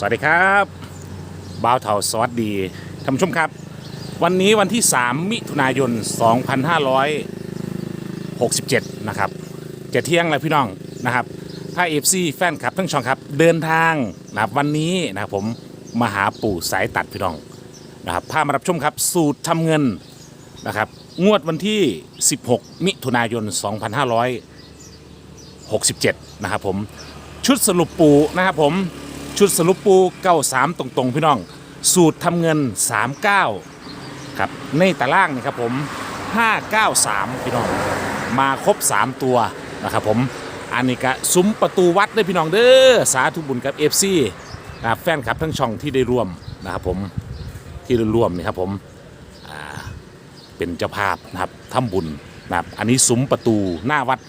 สวัสดีครับบ่าวเถาสวัสดีท่านผู้ชมครับ วันนี้วันที่ 3 มิถุนายน 2567 นะครับจะเที่ยงแล้วพี่น้องนะครับถ้าเอฟซีแฟนคลับทั้งช่องครับ เดินทางนะครับวันนี้นะครับผมมาหาปู่สายตัดพี่น้องนะครับพามารับชมครับสูตรทำเงินนะครับงวดวันที่ 16 มิถุนายน 2567 นะครับผมชุดสรุปปูนะครับผม ชุดสรุปปู93ตรงๆ พี่น้อง สูตรทำเงิน 39 ครับในตารางนี่ครับผม 593 พี่น้อง มาครบ 3 ตัวนะครับผมอันนี้ก็ซุ้มประตูวัดด้วยพี่น้องเด้อสาธุบุญกับ FC นะครับแฟนคลับทั้งช่องที่ได้ร่วมนะครับผมที่ได้ร่วมนี่ครับผมเป็นเจ้าภาพนะครับทำบุญนะครับอันนี้ซุ้มประตูหน้าวัด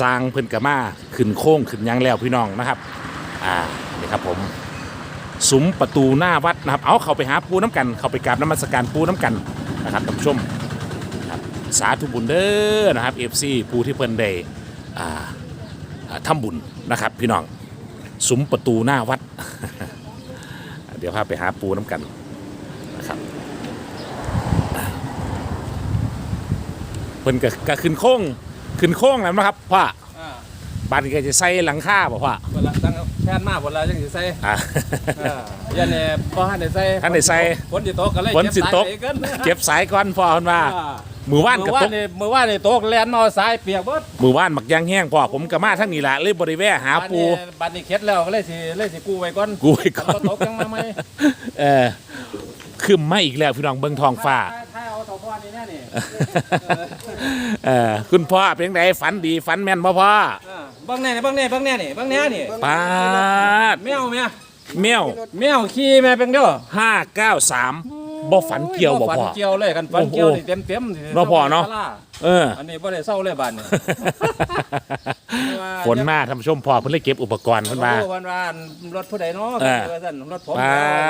สร้างเพิ่นกะมาขึ้นโค้งขึ้นยังแล้วพี่น้องนะครับอ่า นี่ครับผมซุ้มประตูหน้าวัดนะครับ เอาเขาไปหาปูน้ำกัน เขาไปกราบน้ำมัสการปูน้ำกันนะครับท่านผู้ชมครับสาธุบุญเด้อนะครับเอฟซีปูที่เพิ่นได้อ่าอ่าทำบุญนะครับพี่น้องซุ้มประตูหน้าวัด เดี๋ยวพาไปหาปูน้ำกันนะครับเพิ่นก็ขึ้นโค้งขึ้นโค้งแล้วนะครับพ่ออ่า บ้านนี้ก็จะใส่หลังคาบ่พ่อเวลาตั้งแค่นมาเวลาจังสิใส่อ่าอ่ายันเนี่ยบ่ทันได้ใส่ทันได้ใส่ฝนสิตกก็เลยฝนสิตกเบสายไปเกินเก็บสายก่อนพ่อเพิ่นว่าอ่ามือว่านกับเมื่อตวากนนี่เมื่อวานนี่ตกแล่นมาสายเปียกเบิดมือว่านมักยางแห้งพ่อผมก็มาทั้งนี้แหละเลยบริแวะหาปูบัดนี้บัดนี้เข็ดแล้วก็เลยสิเลยสิกู้ไว้ก่อนกูไว้ก่อนฝตกยังมาไหมเออขึ้นมาอีกแล้วพี่น้องเบิ่งทองฟ้าถ้าเอาเสาพ่อนี่แน่นี่เออคุณพ่อเป็นจังไดฝันดีฝันแม่นบ่พ่ออ่าเบิ่งแน่นี่เบิ่งแน่เบิ่งแน่นี่เบิ่งแน่นี่ปาดแมวแม่แมวแมวขี่แม่เป็นเด้อ593บ่ฝันเกี่ยวบ่ฝันพ่อเกี่ยวเลยกันฝันเกี่ยวนี่เต็มๆสิเนาะพ่อเนาะเอออันนี้บ่ได้เศร้าเลยบาดนี้ฝนมาท่านผู้ชมพ่อเพิ่นเลยเก็บอุปกรณ์เพิ่นว่าโอ้วันวานรถผู้ใดเนาะเออว่าซั่นรถผมป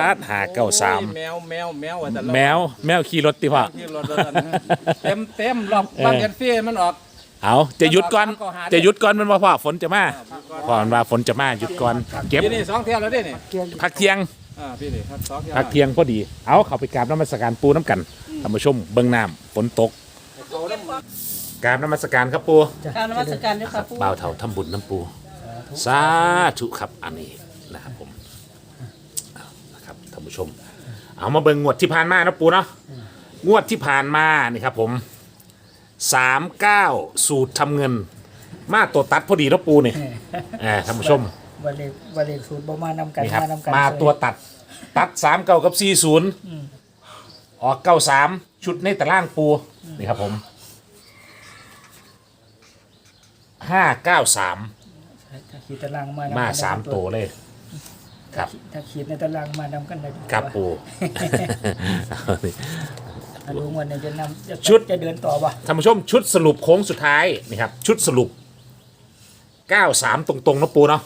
าดหาเก้าสามโอ้ยแมวแมวแมวว่าซั่นแมวแมวขี่รถติพ่อที่รถว่าซั่นเต็มเต็มรอบเออบางเดือนฟรีมันออก เอาจะหยุดก่อนก็หาได้จะหยุดก่อนมันว่าพ่อฝนจะมาพ่อมันว่าฝนจะมาหยุดก่อนเก็บปีนี้สองเที่ยวแล้วเด้นี่พักเที่ยงอ่าพี่นี่ครับสองเที่ยวพักเที่ยงพอดี เอาเข้าไปกราบน้ำมัสการปูน้ำกันท่านผู้ชมเบิ่งน้ำฝนตกกราบน้ำมัสการครับปูการนมัสการด้วยค่ะผู้บ่าวเถาทำบุญน้ำปูสาธุครับอันนี้นะครับผมเอานะครับท่านผู้ชม เอามาเบิ่งงวดที่ผ่านมานะปูเนาะงวดที่ผ่านมานี่ครับผม สามเก้าสูตรทำเงิน มาตัวตัดพอดีนะปูนี่เออท่านผู้ชมบาเลกบาเลกสูตรบ่มานำกันนี่ครับมานำกันมาเฉยตัวตัดตัดสามเก้ากับสี่ศูนย์ออกเก้าสามชุดในตารางปูนี่ครับผมห้าเก้าสามถ้าขีดตารางมานำมากันได้สามตัวเลย ครับ ถ้าขีดในตารางมานำกันได้ทุกครับตัวปูเอานี่ ถ้าดูวันนี้จะนำจะชุด จะเดินต่อป่ะท่านผู้ชมชุดสรุปโค้งสุดท้ายนี่ครับ ชุดสรุปเก้าสามตรงๆนะปูเนาะ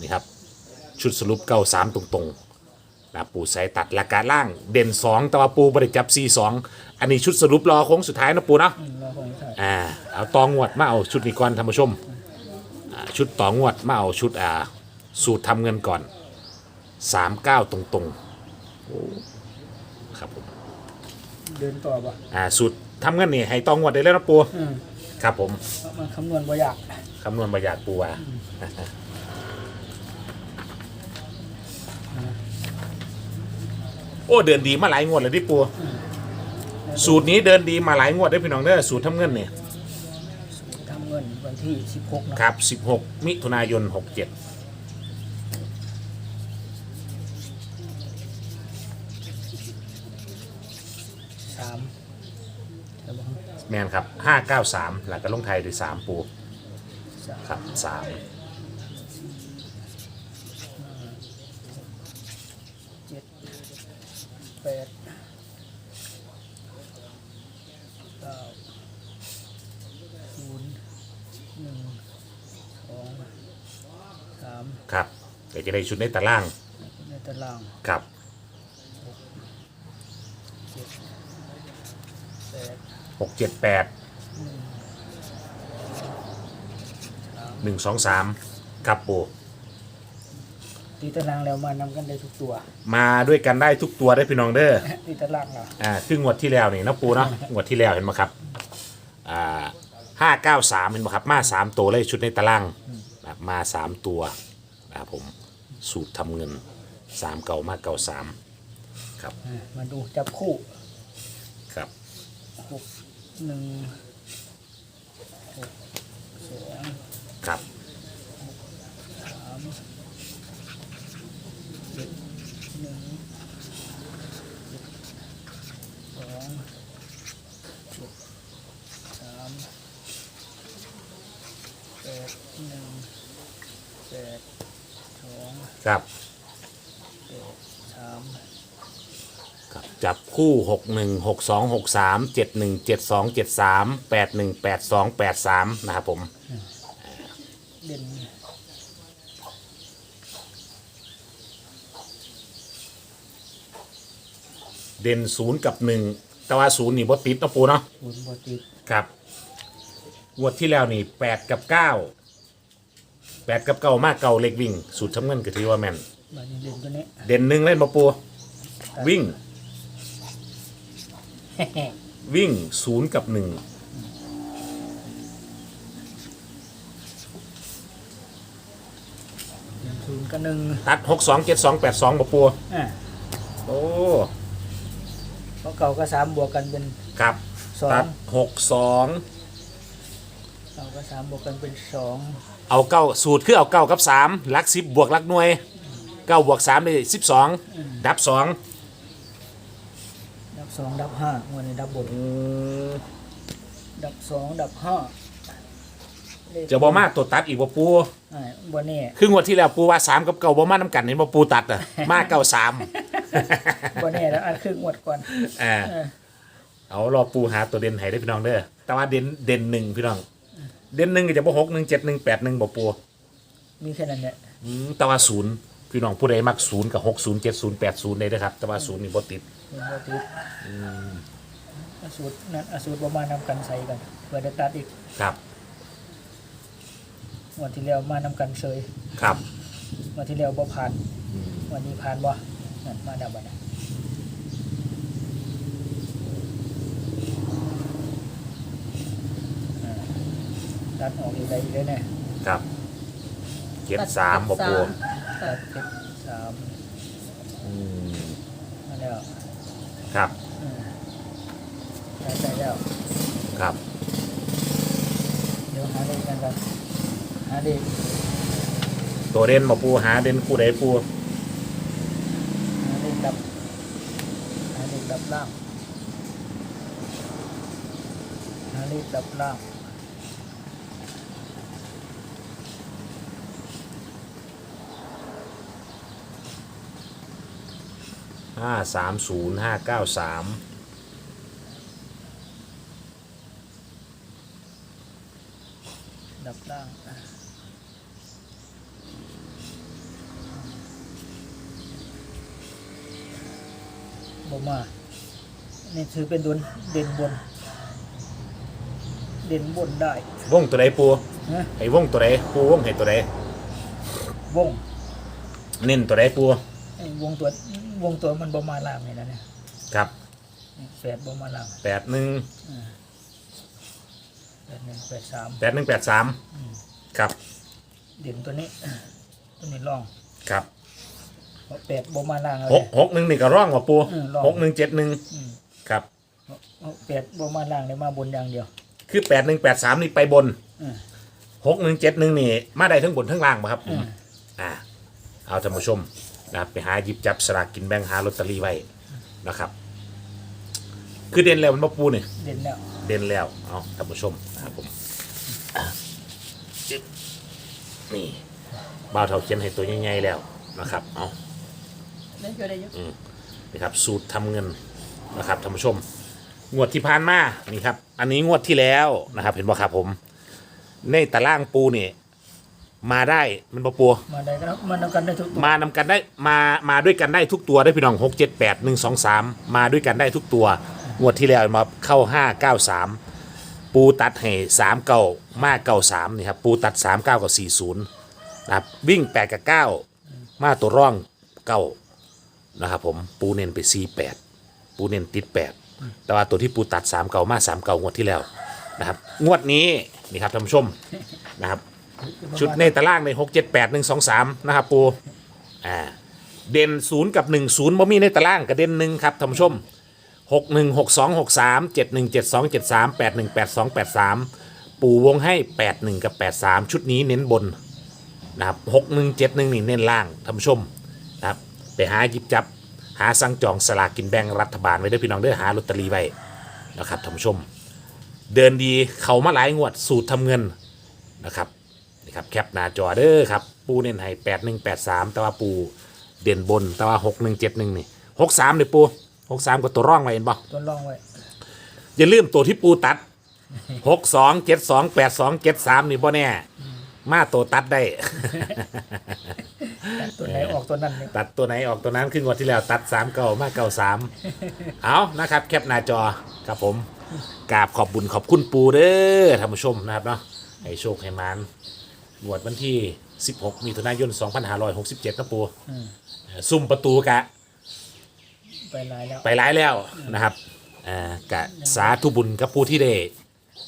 นี่ครับ ชุดสรุปเก้าสามตรงๆนะปูใส่ตัดราคาล่างเด่นสองแต่ว่าปูบริจับซีสองอันนี้ชุดสรุปรอโค้งสุดท้ายนะปูเนาะอืมเราคงใช่อ่าเอาตองวดมาเอาชุดนี้ก่อนท่านผู้ชมอ่าชุดตองวดมาเอาชุดอ่าสูตรทำเงินก่อนสามเก้าตรงๆโอ้ครับผม เดินต่อป่ะอ่าสูตรทำเงินนี่ให้ตองวดได้แล้วนะปูอืมครับผมเพราะมันคำนวณบ่ยากคำนวณประหยัดปูว่าโอ้เดินดีมาหลายงวดเลยที่ปูสูตรนี้เดินดีมาหลายงวดได้อพี่น้องเด้อสูตรทำเงินเนี่ยทำเงินวันที่16นะครับ 16 มิถุนายน 67 สาม ใช่ป่ะแมนครับ593หลักกระลงไทยด้วย3ปูสามครับเจ็ดแปดเก้าศูนย์หนึ่งสองสาม3ครับเดี๋ยวจะได้ชุดในตารางในตารางครับแปด 678 1 2 3ครับปูตีตารางแล้วมานำกันได้ทุกตัวมาด้วยกันได้ทุกตัวได้พี่น้องเด้อ ตีตารางเราอ่าคืองวดที่แล้วนี่นะปูเนาะ งวดที่แล้วเห็นไหมครับ อ่าห้าเก้าสามเห็นไหมครับ มาสามตัวเลยชุดในตารางนะครับมาสามตัวนะครับผม สูตรทำเงินสามเก่ามาเก่าสามครับ อะมาดูจับคู่ครับหก หนึ่งหกสองครับ สามเจ็ดหนึ่งเจ็ดสองเจ็ดสามแปดหนึ่งแปดสองครับ แปดสาม ครับ จับคู่หกหนึ่งหกสองหกสามเจ็ดหนึ่งเจ็ดสองเจ็ดสามแปดหนึ่งแปดสองแปดสามนะครับผมเด่นเด่นศูนย์กับหนึ่งแต่ว่าศูนย์นี่บดติดเนาะปูเนาะศูนย์บอติดครับงวดที่แล้วนี่แปดกับเก้าแปดกับเก้ามากเก่าเล็กวิ่งสูตรทำเงินก็ถือว่าแม่นบานี้เด่นตัวนี้เด่นหนึ่งเล่นมาปูวิ่ง วิ่งศูนย์กับหนึ่งเด่นศูนย์กับหนึ่งตัดหกสองเจ็ดสองแปดสองมาปูอะโอ้เพราะเก่าก็สามบวกกันเป็นครับสอตังดหกสองเก่าก็สามบวกกันเป็นสองเอาเก้าสูตรคือเอาเก้ากับสามลักสิบบวกลักหน่วยเก้าบวกสามได้สิบสองดับสองดับ สองดับห้าวันนี้ดับบน ดับสองดับห้าเลขจะบอมาตัวตัดอีกบ่ปูอ่าบันนี้คืองวดที่แล้วปูว่าสามกับเก้าบ่มาน้ำกันเห็นบ่ปูตัดอะ มาเก้าสามบันนี้แล้วอันครึ่งงวดก่อนอ่า เออเอารอปูหาตัวเด่นให้ได้อพี่น้องเด้อแต่ว่าเด่นเด่นหนึ่งพี่น้อง เด่นหนึ่งก็จะบ่หกหนึ่งเจ็ดหนึ่งแปดหนึ่งบ่ปูมีมีแค่นั้นแหละอืมแต่ว่าศูนย์ พี่น้องผู้ใดมักศูนย์กับหกศูนย์เจ็ดศูนย์แปดศูนย์เลยนะครับ แต่ว่าศูนย์นี่บ่ติดมีบอติดอาสูตรนั้นอาสูตรประมาณนำกันใส่กันเพื่อจะตัดอีกครับงวันที่แล้วมานำกันเฉยครับงวันที่แล้วบ่ผ่านวันนี้ผ่านบ่นั่นมาดับบันนะอ่าตัดออกอีกได้อีกเลยเนี่ย ครับเจ็ดสามบ่ปู ตัด เจ็ดสามอืมมาแล้วครับ อืมได้ได้แล้วครับ เดี๋ยวหาเลขกันก่อนหาเลขตัวเด่นบ่ปูหาเด่นคู่ใดปูหาเลขดับหาเลขดับล่างหาเลขดับล่าง ห้าสามศูนย์ห้าเก้าสามดับล่างอะบมานี่ถือเป็นดนเด่นบน เด่นบนได้วงตัวใดปูนะไอ้วงตัวใดปูวงให้ตัวใดวง เน้นตัวใดปูไอ้ วงตัววงตัวมันบมาล่างนี่นะเนี่ยครับแปดบมาล่างแปดหนึ่งแปดหนึ่งแปดสามแปดหนึ่งแปดสามครับเด่นตัวนี้ตัวนี้ล่องครับเพราะแปดบมาล่างเอาหเลกยหกหนึ่งนี่ก็ร่องว่ะปูอืมร่อง หกหนึ่งเจ็ดหนึ่งอืมครับ เพราะแปดบมาล่างเลยมาบนอย่างเดียวคือแปดหนึ่งแปดสามนี่ไปบนอืมหกหนึ่งเจ็ดหนึ่งนี่มาได้ทั้งบนทั้งล่างป่ะครับอืม อ่าเอาท่านผู้ชม นะครับไปหาหยิบจับสลากกินแบ่งหาลอตเตอรี่ไว้นะครับ คือเด่นแล้วมันมาปูเนี่ยเด่นแล้วเด่นแล้วเอาท่านผู้ชมนะครับผมอะจึ๊บนี่บ่าวเท่าเขียนให้ตัวใหญ่ๆแล้วนะครับเอานั่นก็ได้เยอะนะครับสูตรทำเงินนะครับท่านผู้ชม งวดที่ผ่านมานี่ครับ อันนี้งวดที่แล้วนะครับ เห็นบ่ครับผม ในตารางปูนี่ มาได้มันบ่ปูมาได้ก็มันนำกันได้ทุกตัว มานำกันได้มามาด้วยกันได้ทุกตัวได้พี่น้องหกเจ็ดแปดหนึ่งสองสามมาด้วยกันได้ทุกตัวงวดที่แล้วมาเข้าห้าเก้าสามปูตัดให้สามเก้ามาเก้าสามนี่ครับปูตัดสามเก้ากับสี่ศูนย์นะครับวิ่งแปดกับเก้ามาตัวร่องเก้านะครับผมปูเน้นไปสี่แปดปูเน้นติดแปดแต่ว่าตัวที่ปูตัดสามเก่ามาสามเก่างวดที่แล้วนะครับงวดนี้นี่ครับท่านผู้ชมนะครับ ชุดในตารางในหกเจ็ดแปดหนึ่งสองสามนะครับปูอ่าเด่นศูนย์กับหนึ่งศูนย์บ่มีในตารางกับเด่นหนึ่งครับท่านผู้ชมหกหนึ่งหกสองหกสามเจ็ดหนึ่งเจ็ดสองเจ็ดสามแปดหนึ่งแปดสองแปดสามปูวงให้แปดหนึ่งกับแปดสามชุดนี้เน้นบนนะครับหกหนึ่งเจ็ดหนึ่งนี่เน้นล่างท่านผู้ชมนะครับไปหาหยิบจับหาสั่งจองสลากกินแบ่งรัฐบาลไว้เด้วยพี่น้องเด้อหาลอตเตอรี่ไว้นะครับท่านผู้ชม เดินดีเขามาหลายงวดสูตรทำเงินนะครับ นี่ครับแคปหน้าจอเด้อครับ ปูเน้นให้แปดหนึ่งแปดสามแต่ว่าปูเด่นบนแต่ว่าหกหนึ่งเจ็ดหนึ่งนี่หกสามเลยปูหกสามก็ตัวร่องไว้เห็นบ่ตัวรองไว้อย่าลืมตัวที่ปูตัดหกสองเจ็ดสองแปดสองเจ็ดสามนี่บ่แน่ มาตัวตัดได้ ตัวไหนออกตัวนั้นเนี่ยตัดตัวไหนออกตัวนั้นขึ้นงวันที่แล้วตัดสามเก่ามาเก่าสามเอานะครับ แคปหน้าจอครับผมกราบขอบบุญขอบคุณปูเด้อท่านผู้ชมนะครับเนาะให้โชคให้มาน งวดวันที่ 16 มีถุนายน 2567นะปูอืมเอ่อซุ่มประตูกะ ไปหลายแล้วไปหลายแล้วนะครับอ่ากะสาธุบุญกับปูที่ได้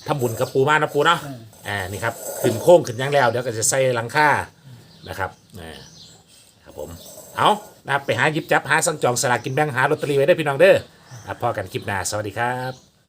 ทำบุญกับปูมานะปูเนาะอ่านี่ครับขึ้นโค้งขึ้นยังแล้ว เดี๋ยวก็จะใส่หลังค่านะครับอ่าครับผมเอานะครับไปหาหยิบจับหาสั่งจองสลากกินแบ่งหาลอตเตอรี่ไว้ได้อพี่น้องเด้ออะพอกันคลิปหน้าสวัสดีครับ